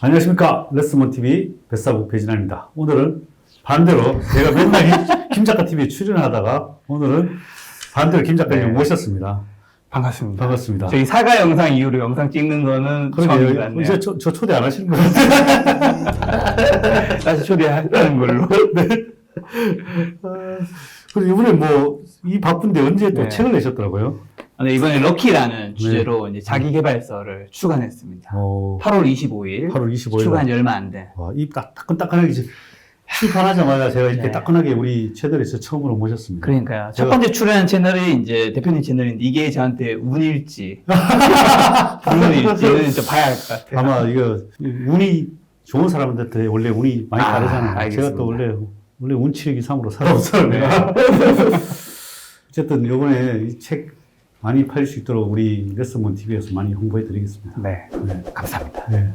안녕하십니까. 레스먼 TV 뱃사부 배진환입니다. 오늘은 반대로 제가 맨날 김- 김 작가 TV에 출연하다가 오늘는 반대로 김 작가님 네. 모셨습니다. 반갑습니다. 반갑습니다. 저희 사과 영상 이후로 영상 찍는 거는 처음인 것 그러게 같네요. 이제 저, 저 초대 안 하시는 거 같아요. 다시 초대하는 걸로. 그리고 이번에 뭐 이 바쁜데 언제 또 네. 책을 내셨더라고요. 아, 네, 이번에 럭키라는 주제로 이제 자기 개발서를 출간했습니다. 어, 8월 25일. 8월 25일. 출간 지 얼마 안 돼. 와, 이 딱, 따끈따끈하게 이제 출판하자마자 제가 이렇게 네. 따끈하게 우리 채널에서 처음으로 모셨습니다. 그러니까요. 첫 제가- 번째 출연한 채널이 이제 대표님 채널인데 이게 저한테 운일지, 불운일지는 좀 봐야 할 것 같아요. 아마 이거 운이 좋은 사람들한테 원래 운이 많이 아, 다르잖아요. 알겠습니다. 제가 또 원래 원래 운치력 이상으로 살아온 사람이라. 네. 어쨌든 이번에 이 책 많이 팔릴 수 있도록 우리 레스먼 TV에서 많이 홍보해 드리겠습니다. 네. 네. 감사합니다. 네.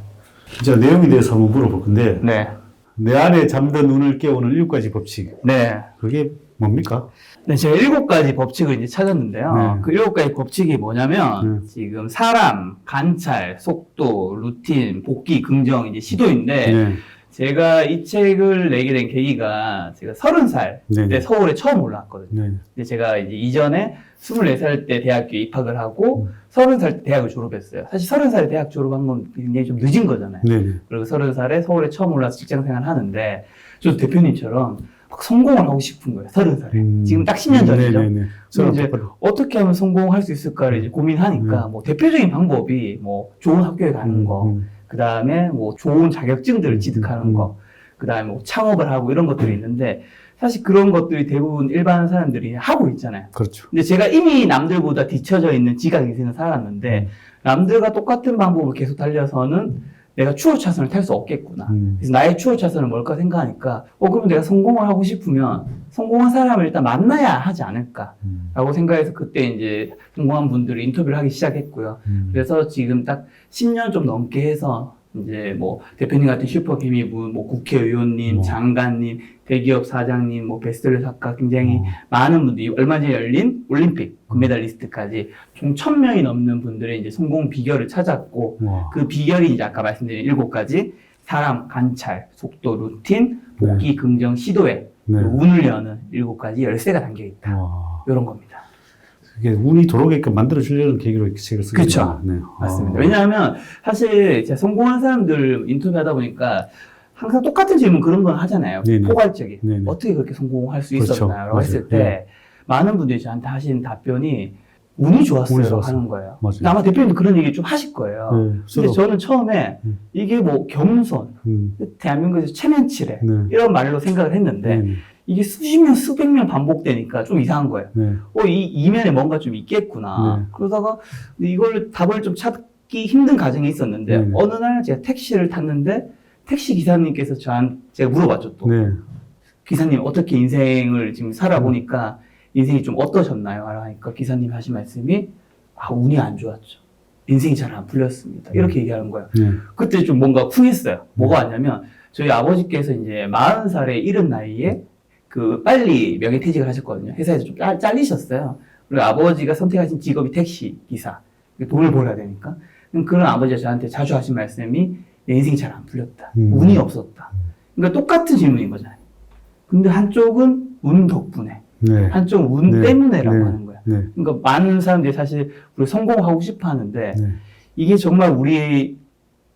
이제 내용에 대해서 한번 물어볼 건데 네. 내 안에 잠든 운을 깨우는 일곱 가지 법칙 네. 그게 뭡니까? 네, 제가 일곱 가지 법칙을 이제 찾았는데요. 네. 그 일곱 가지 법칙이 뭐냐면, 네. 지금 사람, 관찰, 속도, 루틴, 복귀, 긍정, 이제 시도인데, 네. 제가 이 책을 내게 된 계기가 제가 서른 살 네. 때 서울에 처음 올라왔거든요. 네. 근데 제가 이제 이전에 24살 때 대학교에 입학을 하고, 음. 서른 살 때 대학을 졸업했어요. 사실 서른 살에 대학 졸업한 건 굉장히 좀 늦은 거잖아요. 네. 네. 그리고 서른 살에 서울에 처음 올라와서 직장 생활을 하는데, 저도 대표님처럼 막 성공을 하고 싶은 거예요. 서른 살에. 음. 지금 딱 10년 전이죠. 네. 네. 네. 저랑 이제. 어떻게 하면 성공할 수 있을까를 이제 고민하니까 뭐 대표적인 방법이 뭐 좋은 학교에 가는 거, 음. 그 다음에 뭐 좋은 자격증들을 음, 취득하는 음. 거, 그 다음에 뭐 창업을 하고 이런 것들이 있는데 사실 그런 것들이 대부분 일반 사람들이 하고 있잖아요. 그렇죠. 근데 제가 이미 남들보다 뒤처져 있는 지각 인생을 살았는데 음. 남들과 똑같은 방법을 계속 달려서는 내가 추월 차선을 탈 수 없겠구나. 음. 그래서 나의 추월 차선은 뭘까 생각하니까 어 그러면 내가 성공을 하고 싶으면 성공한 사람을 일단 만나야 하지 않을까. 음. 라고 생각해서 그때 이제 성공한 분들을 인터뷰를 하기 시작했고요. 음. 그래서 지금 딱 10년 좀 넘게 해서 이제 뭐 대표님 같은 슈퍼 개미분, 뭐 국회의원님, 어. 장관님, 대기업 사장님, 뭐 베스트셀러 작가 굉장히 어. 많은 분들이 얼마 전에 열린 올림픽 금메달리스트까지 총 1000명이 넘는 분들의 이제 성공 비결을 찾았고 와. 그 비결이 이제 아까 말씀드린 일곱 가지 사람 관찰, 속도, 루틴, 복귀, 긍정, 시도에 네. 운을 여는 일곱 가지 열쇠가 담겨 있다. 와. 이런 겁니다. 그게 운이 들어오게끔 만들어 주려는 계기로 이렇게 책을 쓰게. 됐구나. 네. 맞습니다. 아. 왜냐하면 사실 제가 성공한 사람들 인터뷰하다 보니까 항상 똑같은 질문 그런 건 하잖아요. 네네. 포괄적인. 네네. 어떻게 그렇게 성공할 수 그렇죠. 있었나요? 맞아요. 했을 때 네. 많은 분들이 저한테 하신 답변이 운이 좋았어요. 운이 좋았어요. 하는 거예요. 맞아요. 아마 대표님도 그런 얘기 좀 하실 거예요. 네. 근데. 저는 처음에 음. 이게 뭐 겸손, 음. 대한민국에서 체면치레 네. 이런 말로 생각을 했는데 네. 이게 수십 년, 수백 년 반복되니까 좀 이상한 거예요. 네. 어, 이 이면에 뭔가 좀 있겠구나. 네. 그러다가 이걸 답을 좀 찾기 힘든 과정이 있었는데 네. 어느 날 제가 택시를 탔는데 택시 기사님께서 저한 제가 물어봤죠 또 네. 기사님 어떻게 인생을 지금 살아보니까 인생이 좀 어떠셨나요? 하니까 기사님 하신 말씀이 아 운이 안 좋았죠. 인생이 잘 안 풀렸습니다. 이렇게 얘기하는 거예요. 네. 그때 좀 뭔가 쿵했어요. 뭐가 왔냐면 저희 아버지께서 이제 40살에 이른 나이에 그 빨리 명예퇴직을 하셨거든요. 회사에서 좀 짤- 잘리셨어요. 그리고 아버지가 선택하신 직업이 택시 기사. 돈을 벌어야 되니까. 그런 아버지가 저한테 자주 하신 말씀이 내 인생이 잘 안 풀렸다. 음. 운이 없었다. 그러니까 똑같은 질문인 거잖아요. 근데 한쪽은 운 덕분에, 네. 한쪽은 운 네. 때문에라고 네. 하는 거야. 네. 그러니까 많은 사람들이 사실 우리 성공하고 싶어 하는데 네. 이게 정말 우리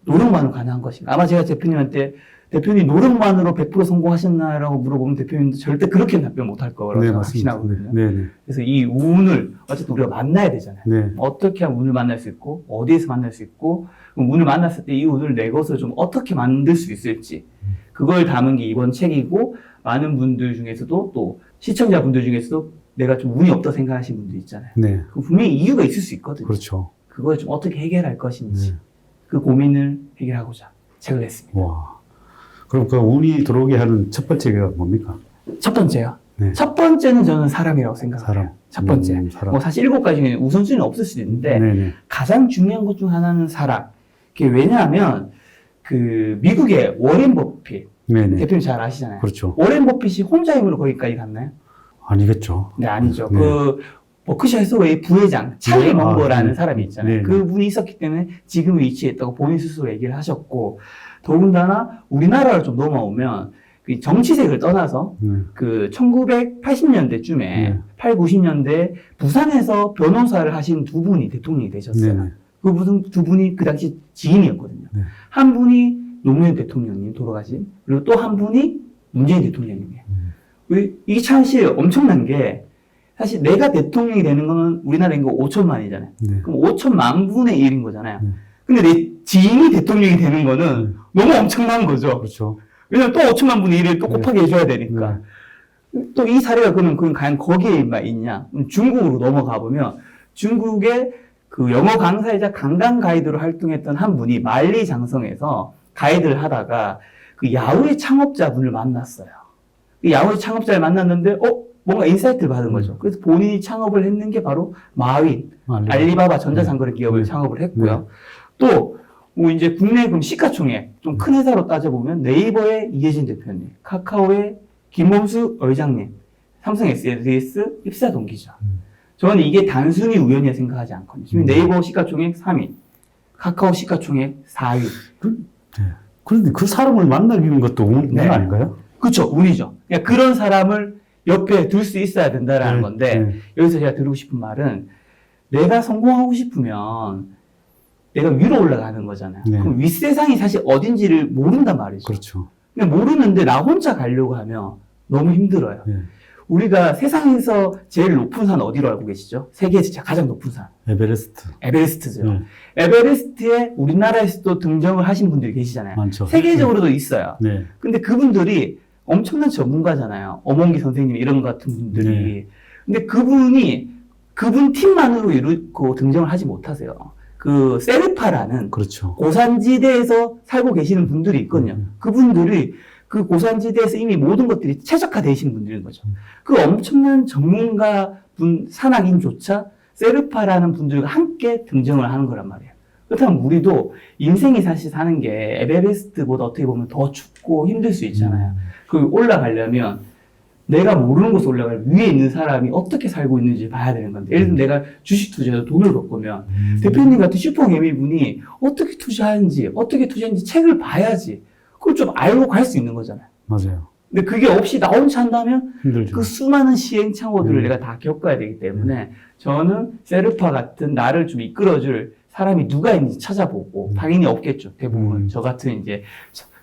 노력만으로 가능한 것인가? 아마 제가 대표님한테 대표님 노력만으로 100% 성공하셨나라고 물어보면 대표님도 절대 그렇게 답변 못 할 거라고 네. 확신하거든요. 네. 네. 그래서 이 운을 어쨌든 우리가 만나야 되잖아요. 네. 어떻게 하면 운을 만날 수 있고 어디에서 만날 수 있고 운을 만났을 때 이 운을 내 것을 좀 어떻게 만들 수 있을지 그걸 담은 게 이번 책이고 많은 분들 중에서도 또 시청자분들 중에서도 내가 좀 운이 없다 생각하시는 분들 있잖아요. 네. 그 분명히 이유가 있을 수 있거든요. 그렇죠. 그걸 좀 어떻게 해결할 것인지 네. 그 고민을 해결하고자 책을 냈습니다. 와. 그럼 그 운이 들어오게 하는 첫 번째가 뭡니까? 첫 번째요. 네. 첫 번째는 저는 사람이라고 생각해요. 사람. 첫 번째. 음, 사람. 뭐 사실 일곱 가지 중에 우선순위는 없을 수도 있는데 네. 네. 가장 중요한 것 중 하나는 사람. 그게 왜냐하면 그 미국의 워렌 버핏 네. 네. 대표님 잘 아시잖아요. 그렇죠. 워렌 버핏이 혼자 힘으로 거기까지 갔나요? 아니겠죠. 네 아니죠. 네. 그 버크셔 해서웨이 부회장 찰리 네. 아, 먼거라는 네. 사람이 있잖아요. 네, 네. 그분이 있었기 때문에 지금 위치에 있다고 본인 스스로 얘기를 하셨고 더군다나 우리나라를 좀 넘어오면 그 정치색을 떠나서 네. 그 1980년대쯤에 네. 8, 90년대 부산에서 변호사를 하신 두 분이 대통령이 되셨어요. 네네. 그 분- 두 분이 그 당시 지인이었거든요. 네. 한 분이 노무현 대통령님 돌아가신 그리고 또 한 분이 문재인 대통령님이에요. 음. 왜- 이게 참 사실 엄청난 게 사실 내가 대통령이 되는 거는 우리나라 인구 5천만이잖아요. 네. 그럼 5천만 분의 1인 거잖아요. 네. 근데 내 지인이 대통령이 되는 거는 네. 너무 엄청난 거죠. 그렇죠. 왜냐면 또 5천만 분의 1을 또 네. 곱하기 해줘야 되니까. 또 이 사례가 그러면 그럼 과연 거기에만 있냐? 중국으로 넘어가 보면 중국의 그 영어 강사이자 관광 가이드로 활동했던 한 분이 만리 장성에서 가이드를 하다가 그 야후의 창업자분을 만났어요. 그 야후의 창업자를 만났는데 어 뭔가 인사이트를 받은 거죠. 그래서 본인이 창업을 했는 게 바로 마윈, 알리바바. 전자상거래 기업을 네. 창업을 했고요. 또, 뭐 이제 국내 그럼 시가총액, 좀 큰 회사로 따져보면 네이버의 이혜진 대표님, 카카오의 김범수 의장님, 삼성 SDS 입사 동기죠. 음. 저는 이게 단순히 우연이라 생각하지 않거든요. 지금 음. 네이버 시가총액 3위, 카카오 시가총액 4위. 그런데 그 사람을 만나기는 것도 운 네. 아닌가요? 그쵸, 운이죠. 그러니까 그런 사람을 옆에 둘 수 있어야 된다라는 네. 건데, 네. 여기서 제가 드리고 싶은 말은 내가 성공하고 싶으면 내가 위로 올라가는 거잖아요. 네. 그럼 윗세상이 사실 어딘지를 모른단 말이죠. 그렇죠. 그냥 모르는데 나 혼자 가려고 하면 너무 힘들어요. 네. 우리가 세상에서 제일 높은 산 어디로 알고 계시죠? 세계에서 가장 높은 산. 에베레스트. 에베레스트죠. 네. 에베레스트에 우리나라에서도 등정을 하신 분들이 계시잖아요. 많죠. 세계적으로도 있어요. 네. 근데 그분들이 엄청난 전문가잖아요. 어몽기 선생님 이런 것 같은 분들이. 네. 근데 그분이 그분 팀만으로 이루고 등장을 하지 못하세요. 그 세르파라는 그렇죠. 고산지대에서 살고 계시는 분들이 있거든요. 음. 그분들이 그 고산지대에서 이미 모든 것들이 최적화되신 분들인 거죠. 음. 그 엄청난 전문가 분 산악인조차 세르파라는 분들과 함께 등장을 하는 거란 말이에요. 그렇다면 우리도 인생이 사실 사는 게 에베레스트보다 어떻게 보면 더 춥고 힘들 수 있잖아요. 그 올라가려면 내가 모르는 곳에 올라갈 위에 있는 사람이 어떻게 살고 있는지 봐야 되는 건데 예를 들면 내가 주식 투자에서 돈을 벌 거면 음. 대표님 같은 슈퍼 개미분이 어떻게 투자하는지 어떻게 투자하는지 책을 봐야지 그걸 좀 알고 갈 수 있는 거잖아요. 맞아요. 근데 그게 없이 나 혼자 한다면 힘들죠. 그 수많은 시행착오들을 음. 내가 다 겪어야 되기 때문에 저는 세르파 같은 나를 좀 이끌어줄 사람이 누가 있는지 찾아보고 음. 당연히 없겠죠 대부분 음. 저 같은 이제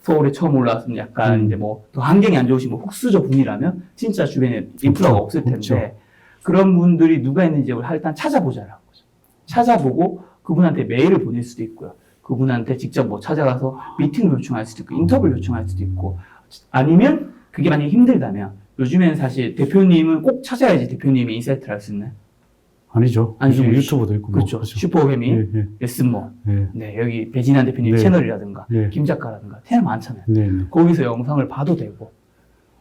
서- 서울에 처음 올라왔으면 약간 음. 이제 뭐 더 환경이 안 좋으신 뭐 흑수저 분이라면 진짜 주변에 인프라가 없죠. 없을 텐데 없죠. 그런 분들이 누가 있는지 일단 찾아보자라는 거죠 찾아보고 그분한테 메일을 보낼 수도 있고요 그분한테 직접 뭐 찾아가서 미팅을 요청할 수도 있고 인터뷰를 요청할 수도 있고 아니면 그게 만약에 힘들다면 요즘에는 사실 대표님은 꼭 찾아야지 대표님이 인사이트를 할 수 있는 아니죠. 아니죠. 요즘 유튜브도 있고. 뭐 그렇죠. 슈퍼개미, 예, 예, 예스모, 예, 네 여기 배진환 대표님 네. 채널이라든가 예. 김 작가라든가 채널 많잖아요. 네, 네. 거기서 영상을 봐도 되고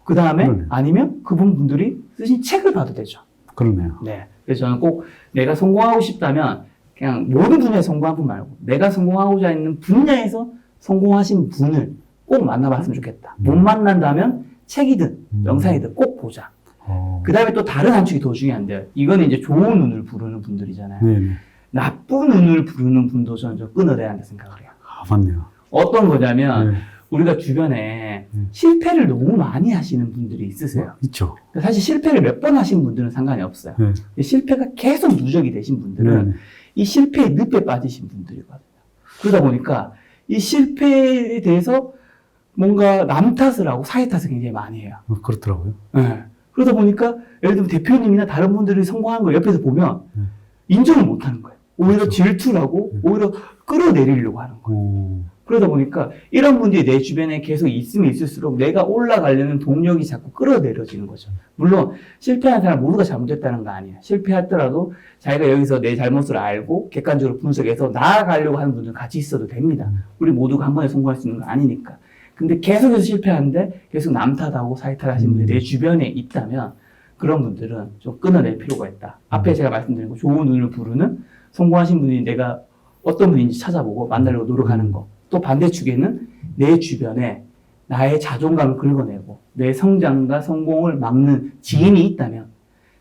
그 다음에 그러네. 아니면 그분 분들이 쓰신 책을 봐도 되죠. 그러네요. 네. 그래서 저는 꼭 내가 성공하고 싶다면 그냥 모든 분야에 성공한 분 말고 내가 성공하고자 있는 분야에서 성공하신 분을 꼭 만나봤으면 좋겠다. 못 음. 만난다면 책이든 음. 영상이든 꼭 보자. 어. 그 다음에 또 다른 한 축이 더 중요한데요. 이거는 이제 좋은 운을 부르는 분들이잖아요. 네, 네. 나쁜 운을 부르는 분도 저는 좀 끊어내야 한다 생각을 해요. 아, 맞네요. 어떤 거냐면 네. 우리가 주변에 음. 실패를 너무 많이 하시는 분들이 있으세요. 있죠. 사실 실패를 몇 번 하신 분들은 상관이 없어요. 네. 실패가 계속 누적이 되신 분들은 네, 네. 이 실패의 늪에 빠지신 분들이거든요. 그러다 보니까 이 실패에 대해서 뭔가 남 탓을 하고 사회 탓을 굉장히 많이 해요. 어, 그렇더라고요. 네. 그러다 보니까 예를 들면 대표님이나 다른 분들이 성공한 걸 옆에서 보면 음. 인정을 못 하는 거예요. 오히려 그렇죠. 질투를 하고 음. 오히려 끌어내리려고 하는 거예요. 어, 그러다 보니까 이런 분들이 내 주변에 계속 있으면 있을수록 내가 올라가려는 동력이 자꾸 끌어내려지는 거죠. 물론 실패한 사람 모두가 잘못했다는 거 아니에요. 실패했더라도 자기가 여기서 내 잘못을 알고 객관적으로 분석해서 나아가려고 하는 분들은 같이 있어도 됩니다. 음. 우리 모두가 한 번에 성공할 수 있는 거 아니니까. 근데 계속해서 실패하는데 계속 남 탓하고 사회 탓하시는 분들이 음. 내 주변에 있다면 그런 분들은 좀 끊어낼 필요가 있다. 앞에 음. 제가 말씀드린 거 좋은 눈을 부르는 성공하신 분이 내가 어떤 분인지 찾아보고 만나려고 노력하는 거. 또 반대 축에는 내 주변에 나의 자존감을 긁어내고 내 성장과 성공을 막는 지인이 있다면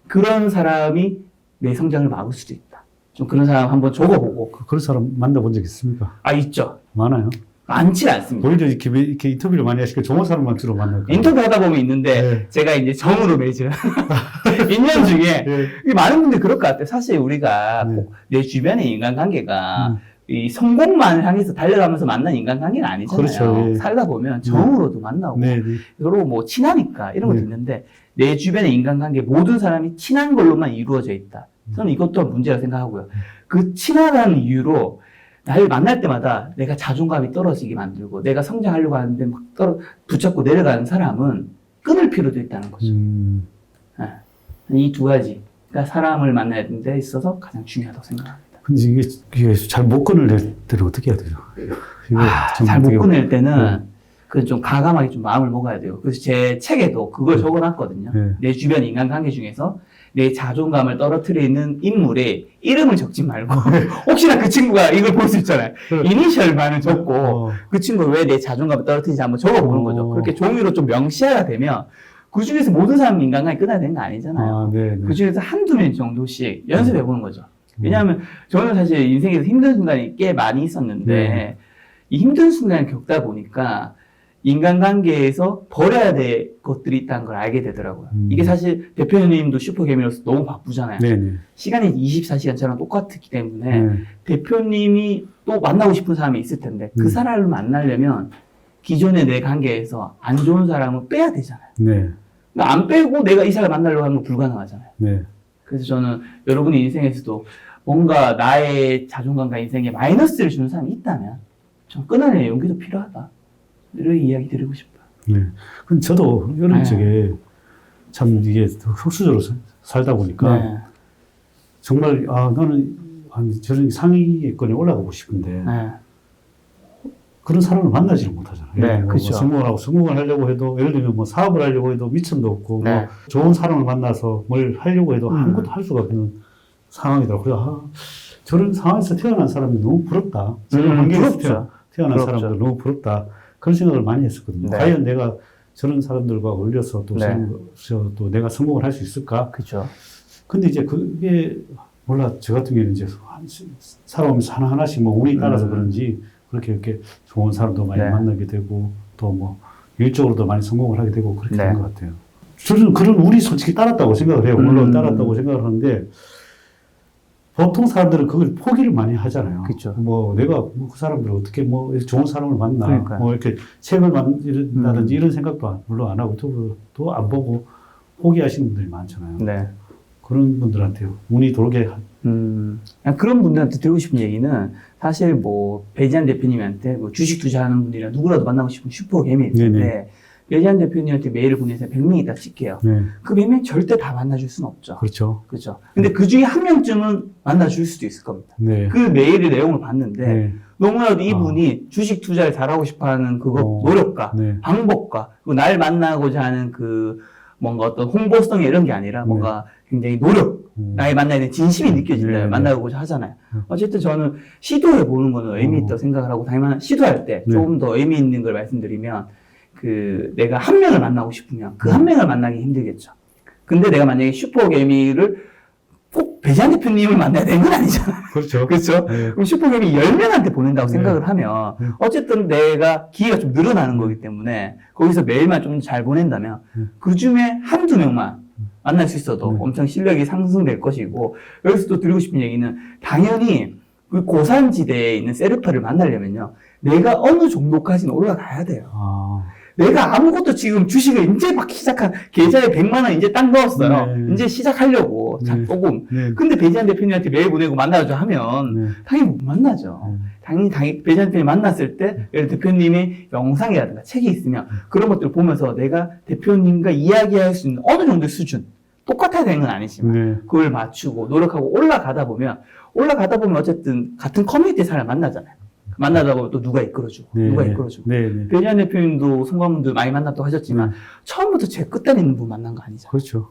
그런 사람이 내 성장을 막을 수도 있다. 좀 그런 사람 한번 적어보고 그, 그런 사람 만나본 적 있습니까? 아 있죠. 많아요. 많지 않습니다. 오히려 이렇게, 매- 이렇게 인터뷰를 많이 하시니까 좋은 사람만 주로 만나요. 인터뷰 하다 보면 있는데 네. 제가 이제 정으로 맺은 인연 중에 예. 이게 많은 분들이 그럴 것 같아요. 사실 우리가 네. 꼭내 주변의 인간관계가 음. 이 성공만을 향해서 달려가면서 만난 인간관계는 아니잖아요. 그렇죠, 예. 살다 보면 정으로도 만나고 네, 네. 서로 뭐 친하니까 이런 것도 네. 있는데 내 주변의 인간관계 모든 사람이 친한 걸로만 이루어져 있다. 저는 이것도 문제라 생각하고요. 그 친하다는 이유로 나를 만날 때마다 내가 자존감이 떨어지게 만들고 내가 성장하려고 하는데 막 떨어 붙잡고 내려가는 사람은 끊을 필요도 있다는 거죠. 음, 이두 가지가 사람을 만나는 데 있어서 가장 중요하다고 생각합니다. 근데 이게, 이게 잘 못 끊을 때는 어떻게 해야 되죠? 아, 참잘못 어떻게- 끊을 때는 네. 그좀 가감하게 좀 마음을 먹어야 돼요. 그래서 제 책에도 그걸 적어놨거든요. 네. 내 주변 인간관계 중에서 내 자존감을 떨어뜨리는 인물의 이름을 적지 말고 혹시나 그 친구가 이걸 볼 수 있잖아요. 네. 이니셜만을 적고 어, 그 친구가 왜내 자존감을 떨어뜨리는지 한번 적어보는 어. 거죠. 그렇게 종이로 좀 명시화가 되면 그 중에서 모든 사람 인간관계 끝나야 되는 거 아니잖아요. 아, 네, 네. 그 중에서 한두 명 정도씩 연습해 보는 거죠. 왜냐하면 저는 사실 인생에서 힘든 순간이 꽤 많이 있었는데 네. 이 힘든 순간을 겪다 보니까 인간관계에서 버려야 될 것들이 있다는 걸 알게 되더라고요. 음. 이게 사실 대표님도 슈퍼개미로서 너무 바쁘잖아요. 네, 네. 시간이 24시간처럼 똑같기 때문에 네. 대표님이 또 만나고 싶은 사람이 있을 텐데 그 음. 사람을 만나려면 기존의 내 관계에서 안 좋은 사람을 빼야 되잖아요. 네. 그러니까 안 빼고 내가 이 사람을 만나려고 하는 건 불가능하잖아요. 네. 그래서 저는 여러분의 인생에서도 뭔가 나의 자존감과 인생에 마이너스를 주는 사람이 있다면 좀 끊어낼 용기도 필요하다. 이런 이야기 드리고 싶어요. 네. 근데 저도 이런 네. 쪽에 참 이게 흑수저로 살- 살다 보니까 네. 정말 아 나는 아니 저런 상위권에 올라가고 싶은데 네. 그런 사람을 만나지를 못하잖아요. 네, 뭐 그쵸. 성공을 하고 성공을 하려고 해도 예를 들면 뭐 사업을 하려고 해도 미천도 없고 네. 뭐 좋은 사람을 만나서 뭘 하려고 해도 음. 아무것도 할 수가 없는 상황이더라고요. 그래서 아, 저런 상황에서 태어난 사람이 너무 부럽다. 저런 음, 환경에서 부럽죠. 태어, 난 부럽죠. 사람들 너무 부럽다. 그런 생각을 많이 했었거든요. 네. 과연 내가 저런 사람들과 어울려서 또, 네. 성- 저- 또 내가 성공을 할 수 있을까? 그렇죠. 근데 이제 그게 몰라 저 같은 경우는 이제 한- 살아오면서 하나 하나씩 뭐 운이 따라서 음. 그런지 그렇게 이렇게 좋은 사람도 많이 네. 만나게 되고 또 뭐 일적으로도 많이 성공을 하게 되고 그렇게 네. 된것 같아요. 저는 그런 운이 솔직히 따랐다고 생각을 해요. 물론 음. 따랐다고 생각을 하는데 보통 사람들은 그걸 포기를 많이 하잖아요. 그쵸. 뭐 내가 뭐그 사람들 어떻게 뭐 좋은 사람을 만나 그러니까요. 뭐 이렇게 책을 만든다든지 음. 이런 생각도 안- 물론 안 하고 유튜브도 안 보고 포기하시는 분들이 많잖아요. 네. 그런 분들한테 운이 돌게 하- 음, 그런 분들한테 드리고 싶은 얘기는 사실 뭐 배지한 대표님한테 뭐 주식 투자하는 분들이나 누구라도 만나고 싶은 슈퍼 개미일 텐데 배지한 대표님한테 메일을 보내서 100명이 있다 칠게요. 네, 그 100명 절대 다 만나줄 수는 없죠. 그렇죠. 그죠. 근데 그 중에 한 명쯤은 만나줄 수도 있을 겁니다. 네. 그 메일의 내용을 봤는데 네. 너무나도 이분이 주식 투자를 잘하고 싶어 하는 그거 어. 노력과 네. 방법과 그리고 날 만나고자 하는 그 뭔가 어떤 홍보성 이런 게 아니라 네. 뭔가 굉장히 노력, 음. 나의 만나야 되는 진심이 느껴진다. 네, 네. 만나고자 하잖아요. 네. 어쨌든 저는 시도해 보는 거는 의미 어. 있다고 생각을 하고 다만 시도할 때 네. 조금 더 의미 있는 걸 말씀드리면 그 내가 한 명을 만나고 싶으면 그 네. 한 명을 만나기 힘들겠죠. 근데 내가 만약에 슈퍼개미를 꼭 배지한 대표님을 만나야 되는 건 아니잖아요. 그렇죠. 그렇죠? 네. 그럼 슈퍼개미 10명한테 보낸다고 네. 생각을 하면 네. 어쨌든 내가 기회가 좀 늘어나는 거기 때문에 거기서 매일만 좀 잘 보낸다면 네. 그 중에 한두 명만 만날 수 있어도 네. 엄청 실력이 상승될 것이고 여기서 또 드리고 싶은 얘기는 당연히 그 고산지대에 있는 세르파를 만나려면요 내가 어느 정도까지는 올라가야 돼요. 아, 내가 아무것도 지금 주식을 이제 막 시작한 계좌에 100만 원 이제 딱 넣었어요. 네. 이제 시작하려고 자, 네. 조금. 네. 근데 배지한 대표님한테 메일 보내고 만나자 하면 네. 당연히 못 만나죠. 네. 당연히, 당연히 배지한 대표님 만났을 때 예를 대표님의 영상이라든가 책이 있으면 그런 것들을 보면서 내가 대표님과 이야기할 수 있는 어느 정도의 수준 똑같아야 되는 건 아니지만 네. 그걸 맞추고 노력하고 올라가다 보면 올라가다 보면 어쨌든 같은 커뮤니티 사람 만나잖아요. 만나다 보면 또 누가 이끌어주고 네. 누가 네. 이끌어주고 네. 네. 배지한 대표님도 송관분들 많이 만났다고 하셨지만 네. 처음부터 제 끝단에 있는 분 만난 거 아니잖아요. 그렇죠.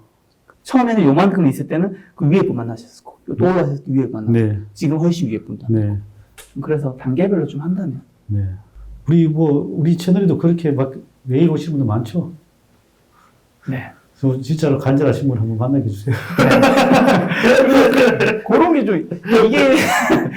처음에는 요만큼 있을 때는 그 위에 분 만나셨을 거고 또 올라가셨을 때 위에 분 만나고 네. 지금 훨씬 위에 분 만나고 네. 그래서 단계별로 좀 한다면 네. 우리 뭐 우리 채널에도 그렇게 막 메일 오시는 분들 많죠. 네. 진짜로 간절하신 분 한번 만나게 해주세요. 그런 게 좀, 이게,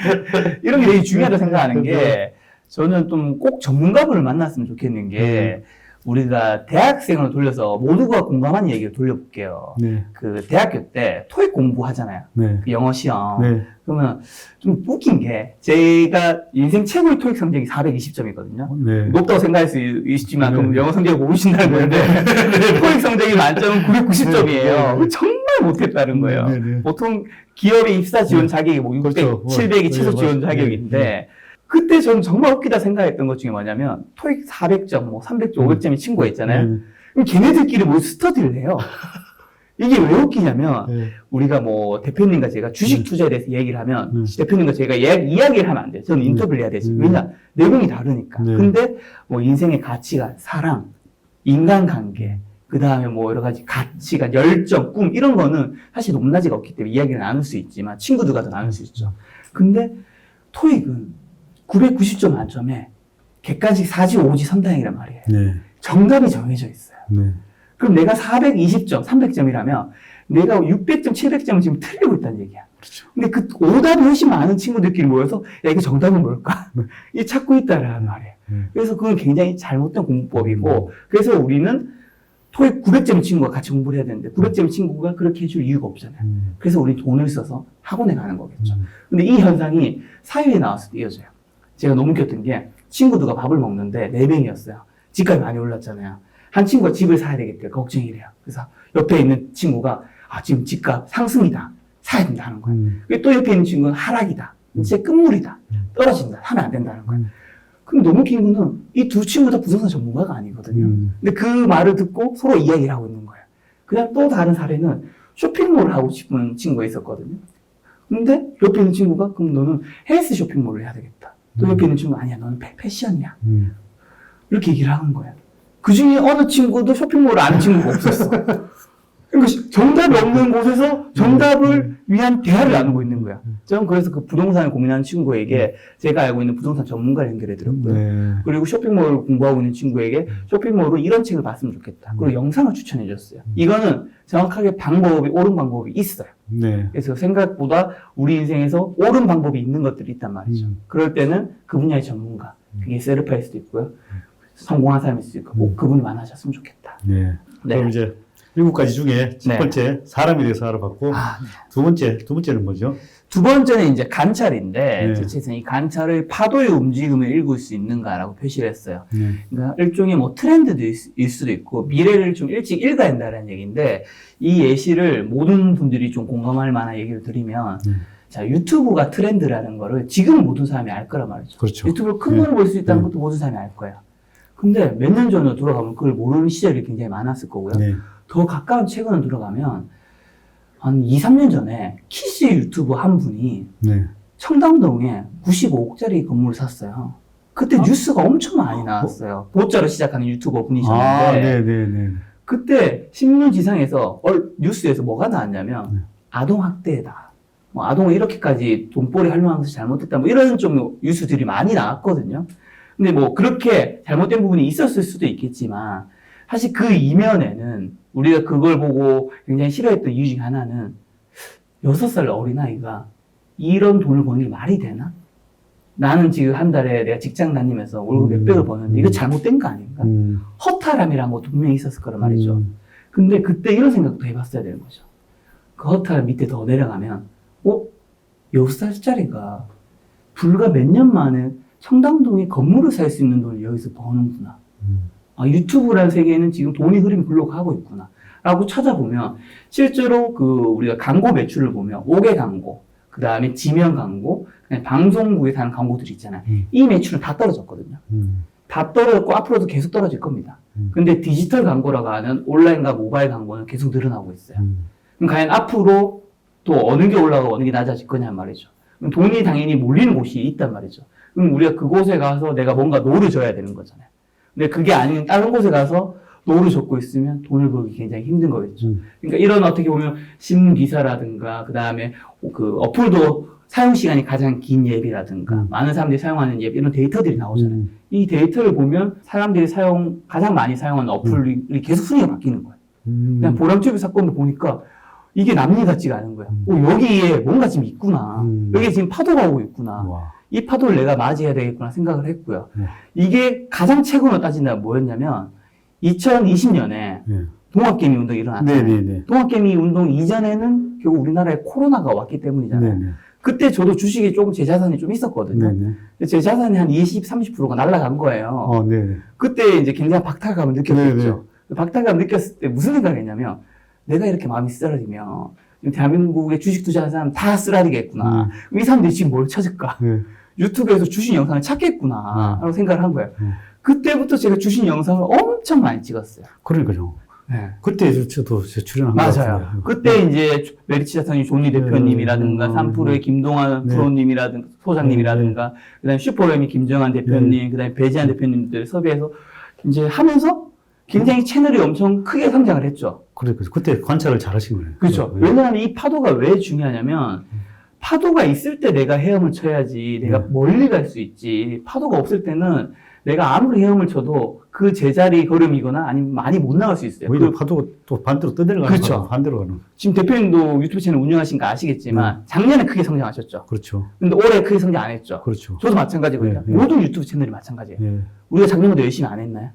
이런 게 되게 중요하다고 생각하는 게, 저는 좀 꼭 전문가분을 만났으면 좋겠는 게 우리가 대학생으로 돌려서 모두가 공감하는 얘기를 돌려볼게요. 네. 그 대학교 때 토익 공부하잖아요. 네. 그 영어 시험. 네. 그러면 좀 웃긴 게 제가 인생 최고의 토익 성적이 420점이거든요. 네. 높다고 생각할 수 있지만 네. 그럼 영어 성적을 모르신다는 건데 토익 성적이 만점은 990점이에요. 네. 정말 못했다는 거예요. 네, 네. 보통 기업의 입사 지원 자격이 뭐 600, 그렇죠. 700이 최소 네, 지원 맞- 자격인데 네, 그때 저는 정말 웃기다 생각했던 것 중에 뭐냐면 토익 400점, 뭐 300점, 500점의 친구가 있잖아요. 네. 그럼 걔네들끼리 뭐 스터디를 해요. 이게 왜 웃기냐면 네. 우리가 뭐 대표님과 제가 주식 네. 투자에 대해서 얘기를 하면 네. 대표님과 제가 이야기, 이야기를 하면 안 돼요. 저는 네. 인터뷰를 해야 되지. 네. 왜냐? 내용이 다르니까. 네. 근데 뭐 인생의 가치관, 사랑, 인간관계, 그 다음에 뭐 여러 가지 가치관, 열정, 꿈 이런 거는 사실 높낮이가 없기 때문에 이야기를 나눌 수 있지만 친구들과 도 나눌 수 있죠. 근데 토익은 990점 만점에 객관식 4지, 5지 선당이란 말이에요. 네. 정답이 정해져 있어요. 네. 그럼 내가 420점, 300점이라면 내가 600점, 700점을 지금 틀리고 있다는 얘기야. 그렇죠. 근데 그 오답이 훨씬 많은 친구들끼리 모여서 야, 이게 정답은 뭘까? 이 찾고 있다라는 말이에요. 네. 그래서 그건 굉장히 잘못된 공부법이고 그래서 우리는 토익 900점 친구가 같이 공부를 해야 되는데 900점 친구가 그렇게 해줄 이유가 없잖아요. 음. 그래서 우리 돈을 써서 학원에 가는 거겠죠. 음. 근데 이 현상이 사회에 나왔을 때 이어져요. 제가 너무 웃겼던 게 친구들과 밥을 먹는데 네 명이었어요. 집값이 많이 올랐잖아요. 한 친구가 집을 사야 되겠대요. 걱정이래요. 그래서 옆에 있는 친구가 아 지금 집값 상승이다. 사야 된다 하는 거예요. 음. 또 옆에 있는 친구는 하락이다. 이제 끝물이다. 떨어진다. 하면 안 된다는 거예요. 음. 그럼 너무 웃긴 거는 이 두 친구 다 부동산 전문가가 아니거든요. 음. 근데 그 말을 듣고 서로 이야기를 하고 있는 거예요. 그다음 또 다른 사례는 쇼핑몰을 하고 싶은 친구가 있었거든요. 근데 옆에 있는 친구가 그럼 너는 헬스 쇼핑몰을 해야 되겠다. 또 옆에 있는 친구가 아니야 너는 패, 패션이야. 음. 이렇게 얘기를 하는 거예요. 그 중에 어느 친구도 쇼핑몰을 아는 친구가 없었어. 그러니까 시- 정답이 없는 곳에서 정답을 위한 대화를 나누고 있는 거야. 저는 그래서 그 부동산을 고민하는 친구에게 제가 알고 있는 부동산 전문가를 연결해 드렸고요. 네. 그리고 쇼핑몰을 공부하고 있는 친구에게 쇼핑몰로 이런 책을 봤으면 좋겠다. 그리고 영상을 추천해 줬어요. 이거는 정확하게 방법이, 옳은 방법이 있어요. 네. 그래서 생각보다 우리 인생에서 옳은 방법이 있는 것들이 있단 말이죠. 음. 그럴 때는 그 분야의 전문가, 그게 셀프일 수도 있고요. 성공한 사람일 수도 있고, 꼭 음. 그분이 많아졌으면 좋겠다. 네. 네. 그럼 이제 일곱 가지 중에 첫 네. 번째 사람에 대해서 알아봤고 아, 네. 두 번째 두 번째는 뭐죠? 두 번째는 이제 관찰인데, 네. 제 책에서는 이 관찰을 파도의 움직임을 읽을 수 있는가라고 표시를 했어요. 네. 그러니까 일종의 뭐 트렌드일 수- 일 수도 있고 미래를 좀 일찍 읽어야 된다는 얘기인데 이 예시를 모든 분들이 좀 공감할 만한 얘기를 드리면 음. 자 유튜브가 트렌드라는 거를 지금 모든 사람이 알 거란 말이죠. 그렇죠. 유튜브를 큰 네. 돈을 벌수 있다는 네. 것도 모든 사람이 알 거예요. 근데 몇 년 전으로 돌아가면 그걸 모르는 시절이 굉장히 많았을 거고요. 네. 더 가까운 최근으로 들어가면 한 2, 3년 전에 키스 유튜브 한 분이 네. 청담동에 95억짜리 건물을 샀어요. 그때 아? 뉴스가 엄청 많이 나왔어요. 보자로 시작하는 유튜버 분이셨는데 아, 네, 네, 네. 그때 신문 지상에서 얼- 뉴스에서 뭐가 나왔냐면 네. 아동 학대다. 뭐 아동을 이렇게까지 돈벌이 활용하면서 잘못했다. 뭐 이런 좀 뉴스들이 많이 나왔거든요. 근데 뭐 그렇게 잘못된 부분이 있었을 수도 있겠지만 사실 그 이면에는 우리가 그걸 보고 굉장히 싫어했던 이유 중에 하나는 여섯 살 어린아이가 이런 돈을 버는 게 말이 되나? 나는 지금 한 달에 내가 직장 다니면서 월급 음. 몇백을 버는데 이거 잘못된 거 아닌가? 음. 허탈함이라는 것도 분명히 있었을 거란 말이죠. 음. 근데 그때 이런 생각도 해봤어야 되는 거죠. 그 허탈 밑에 더 내려가면, 어? 6살짜리가 불과 몇 년 만에 청담동에 건물을 살 수 있는 돈을 여기서 버는구나. 음. 아, 유튜브라는 세계에는 지금 돈이 흐름이 가고 있구나. 라고 찾아보면, 실제로 그 우리가 광고 매출을 보면, 5개 광고, 그 다음에 지면 광고, 방송국에서 하는 광고들이 있잖아요. 음. 이 매출은 다 떨어졌거든요. 음. 다 떨어졌고 앞으로도 계속 떨어질 겁니다. 음. 근데 디지털 광고라고 하는 온라인과 모바일 광고는 계속 늘어나고 있어요. 음. 그럼 과연 앞으로 또 어느 게 올라가고 어느 게 낮아질 거냐 말이죠. 그럼 돈이 당연히 몰리는 곳이 있단 말이죠. 그럼 우리가 그곳에 가서 내가 뭔가 노를 져야 되는 거잖아요. 근데 그게 아닌 다른 곳에 가서 노를 젓고 있으면 돈을 벌기 굉장히 힘든 거겠죠. 음. 그러니까 이런 어떻게 보면 신문 기사라든가 그 다음에 그 어플도 사용 시간이 가장 긴 앱이라든가 음. 많은 사람들이 사용하는 앱 이런 데이터들이 나오잖아요. 음. 이 데이터를 보면 사람들이 사용 가장 많이 사용하는 어플이 계속 순위가 바뀌는 거예요. 음. 그냥 보람튜브 사건을 보니까 이게 남일 같지가 않은 거야. 음. 어, 여기에 뭔가 지금 있구나. 음. 여기에 지금 파도가 오고 있구나. 와. 이 파도를 내가 맞이해야 되겠구나 생각을 했고요. 네. 이게 가장 최근으로 따진다면 뭐였냐면 2020년에 네. 동학개미 운동이 일어났잖아요. 네 네 네. 동학개미 운동 이전에는 결국 우리나라에 코로나가 왔기 때문이잖아요. 네 네. 그때 저도 주식이 조금 제 자산이 좀 있었거든요. 네네. 근데 제 자산이 한 20, 30%가 날아간 거예요. 어, 네 네. 그때 이제 굉장히 박탈감을 느꼈겠죠. 네네. 그 박탈감 느꼈을 때 무슨 생각을 했냐면 내가 이렇게 마음이 쓰라리면 지금 대한민국에 주식 투자하는 사람 다 쓰라리겠구나. 음. 이 사람들이 지금 뭘 찾을까? 네. 유튜브에서 주식 영상을 찾겠구나. 음. 라고 생각을 한 거예요. 음. 그때부터 제가 주식 영상을 엄청 많이 찍었어요. 그러니까요. 네. 그때 저도 출연한 것 맞아요. 같은데. 그때 이제 메리츠 자산이 존리 대표님이라든가 음, 음, 삼프로의 김동환 네. 프로님이라든가 소장님이라든가 그다음에 슈퍼레미 김정환 대표님, 그다음에 배지한 대표님들 섭외해서 이제 하면서 굉장히 채널이 엄청 크게 성장을 했죠. 그래, 그래서 그때 관찰을 잘 하신 거예요. 그렇죠. 네. 왜냐하면 이 파도가 왜 중요하냐면 파도가 있을 때 내가 헤엄을 쳐야지 내가 네. 멀리 갈 수 있지. 파도가 없을 때는 내가 아무리 헤엄을 쳐도 그 제자리 걸음이거나 아니면 많이 못 나갈 수 있어요. 오히려 그 파도가 또 반대로 떠내려가는 그렇죠. 반대로 가는. 지금 대표님도 유튜브 채널 운영하시니까 아시겠지만 작년에 크게 성장하셨죠. 그렇죠. 근데 올해 크게 성장 안 했죠. 그렇죠. 저도 마찬가지거든요. 네, 네. 모든 유튜브 채널이 마찬가지예요. 예. 우리가 작년보다 열심히 안 했나요?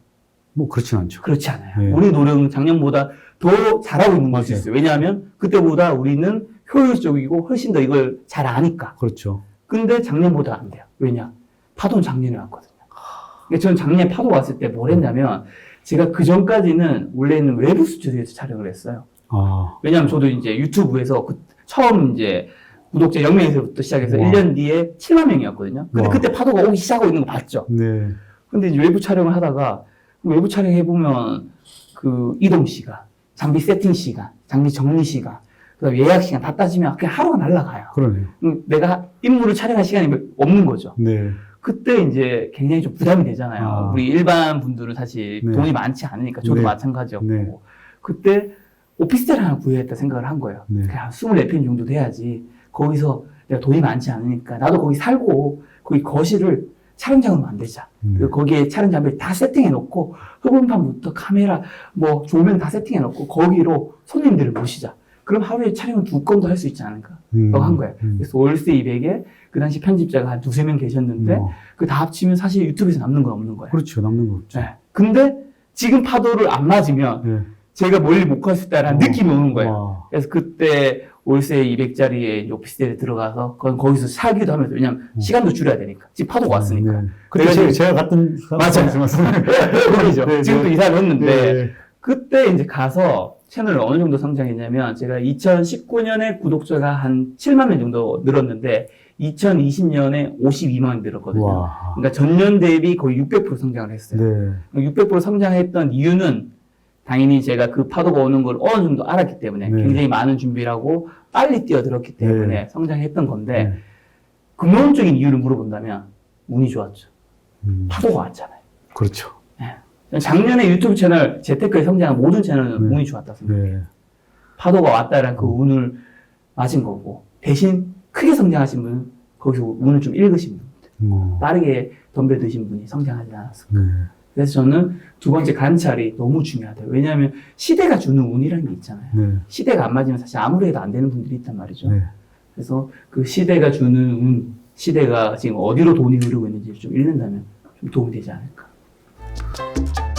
뭐 그렇진 않죠. 그렇지 않아요. 네. 우리 노력은 작년보다 더 잘하고 있는 것이 맞아요. 있어요. 왜냐하면 그때보다 우리는 효율적이고 훨씬 더 이걸 잘 아니까. 그렇죠. 근데 작년보다 안 돼요. 왜냐? 파도는 작년에 왔거든요. 그러니까 저는 작년에 파도 왔을 때 뭘 했냐면 제가 그 전까지는 원래는 외부 스튜디오에서 촬영을 했어요. 아, 왜냐하면 저도 이제 유튜브에서 그 처음 이제 구독자 0명에서부터 시작해서 와. 1년 뒤에 7만 명이었거든요. 근데 와. 그때 파도가 오기 시작하고 있는 거 봤죠. 네. 근데 이제 외부 촬영을 하다가 외부 촬영해 보면 그 이동 시간, 장비 세팅 시간, 장비 정리 시간, 그다음 예약 시간 다 따지면 그냥 하루가 날라가요. 그러네요. 그럼 내가 임무를 촬영할 시간이 없는 거죠. 네. 그때 이제 굉장히 좀 부담이 되잖아요. 아. 우리 일반 분들은 사실 네. 돈이 많지 않으니까 저도 네. 마찬가지였고 네. 그때 오피스텔 하나 구해야겠다 생각을 한 거예요. 네. 그냥 24평 정도 돼야지 거기서 내가 돈이 많지 않으니까 나도 거기 살고 거기 거실을 촬영장으로 만들자. 네. 그리고 거기에 촬영 장비를 다 세팅해 놓고 흡음판부터 카메라 뭐 조명 다 세팅해 놓고 거기로 손님들을 모시자. 그럼 하루에 촬영은 두 건도 할 수 있지 않을까? 음. 라고 한 거예요. 음. 그래서 월세 200에 그 당시 편집자가 한 두세 명 계셨는데 어, 그다 합치면 사실 유튜브에서 남는 건 없는 거예요. 그렇죠. 남는 거 없죠. 네. 근데 지금 파도를 안 맞으면 네. 제가 멀리 못 갈 수 있다라는 어. 느낌이 오는 거예요. 와. 그래서 그때 월세 200짜리의 오피스텔에 들어가서 그건 거기서 살기도 하면서 왜냐면 음. 시간도 줄여야 되니까 지금 파도가 왔으니까 네. 그때 제가, 제가 갔던 맞아요. 맞아요. 네, 지금 네. 이사를 했는데 네. 그때 이제 가서 채널을 어느 정도 성장했냐면 제가 2019년에 구독자가 한 7만 명 정도 늘었는데 2020년에 52만 명 늘었거든요. 와. 그러니까 전년 대비 거의 600% 성장을 했어요. 네. 600% 성장했던 이유는 당연히 제가 그 파도가 오는 걸 어느 정도 알았기 때문에 네. 굉장히 많은 준비를 하고 빨리 뛰어들었기 때문에 네. 성장했던 건데 네. 근본적인 이유를 물어본다면 운이 좋았죠. 음, 파도가 왔잖아요. 그렇죠. 작년에 유튜브 채널 재테크에 성장한 모든 채널은 네. 운이 좋았다 생각해요. 네. 파도가 왔다라는 그 운을 맞은 거고 대신 크게 성장하신 분은 거기서 운을 좀 읽으신 분 뭐. 빠르게 덤벼 드신 분이 성장하지 않았을까 네. 그래서 저는 두 번째 관찰이 너무 중요하다 왜냐하면 시대가 주는 운이라는 게 있잖아요 네. 시대가 안 맞으면 사실 아무리 해도 안 되는 분들이 있단 말이죠 네. 그래서 그 시대가 주는 운 시대가 지금 어디로 돈이 흐르고 있는지 좀 읽는다면 좀 도움이 되지 않을까 Thank you.